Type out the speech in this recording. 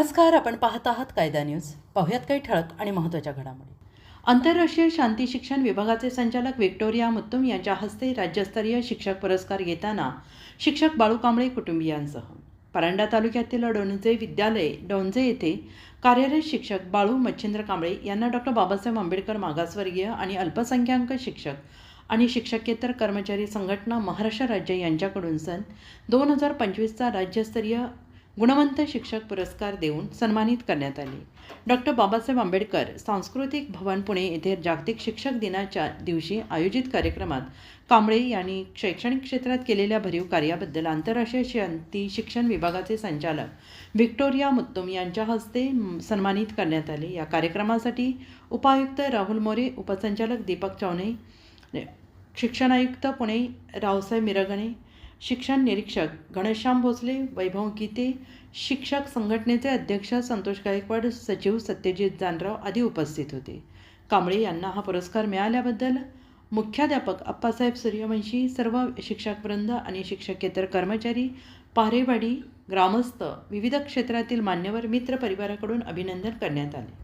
नमस्कार आपण पाहत आहात कायदा न्यूज. पाहुयात काही ठळक आणि महत्त्वाच्या घडामोडी. आंतरराष्ट्रीय शांती शिक्षण विभागाचे संचालक व्हिक्टोरिया मुत्तुम यांच्या हस्ते राज्यस्तरीय शिक्षक पुरस्कार घेताना शिक्षक बाळू कांबळे कुटुंबियांसह. परांडा तालुक्यातील डोंजे विद्यालय डोंजे येथे कार्यरत शिक्षक बाळू मच्छिंद्र कांबळे यांना डॉक्टर बाबासाहेब आंबेडकर मागासवर्गीय आणि अल्पसंख्याक शिक्षक आणि शिक्षकेतर कर्मचारी संघटना महाराष्ट्र राज्य यांच्याकडून सन दोन हजार पंचवीसचा राज्यस्तरीय गुणवंत शिक्षक पुरस्कार देऊन सन्मानित करण्यात आले. डॉक्टर बाबासाहेब आंबेडकर सांस्कृतिक भवन पुणे येथे जागतिक शिक्षक दिनाच्या दिवशी आयोजित कार्यक्रमात कांबळे यांनी शैक्षणिक क्षेत्रात केलेल्या भरीव कार्याबद्दल आंतरराष्ट्रीय शांती शिक्षण विभागाचे संचालक व्हिक्टोरिया मुत्तुम यांच्या हस्ते सन्मानित करण्यात आले. या कार्यक्रमासाठी उपायुक्त राहुल मोरे उपसंचालक दीपक चौने शिक्षण आयुक्त पुणे रावसाहेब मिरगणे शिक्षण निरीक्षक घनश्याम भोसले वैभव गीते शिक्षक संघटनेचे अध्यक्ष संतोष गायकवाड सचिव सत्यजित जानराव आदी उपस्थित होते. कांबळे यांना हा पुरस्कार मिळाल्याबद्दल मुख्याध्यापक अप्पासाहेब सूर्यवंशी सर्व शिक्षकवृंद आणि शिक्षकेतर कर्मचारी पारेवाडी ग्रामस्थ विविध क्षेत्रातील मान्यवर मित्र परिवाराकडून अभिनंदन करण्यात आले.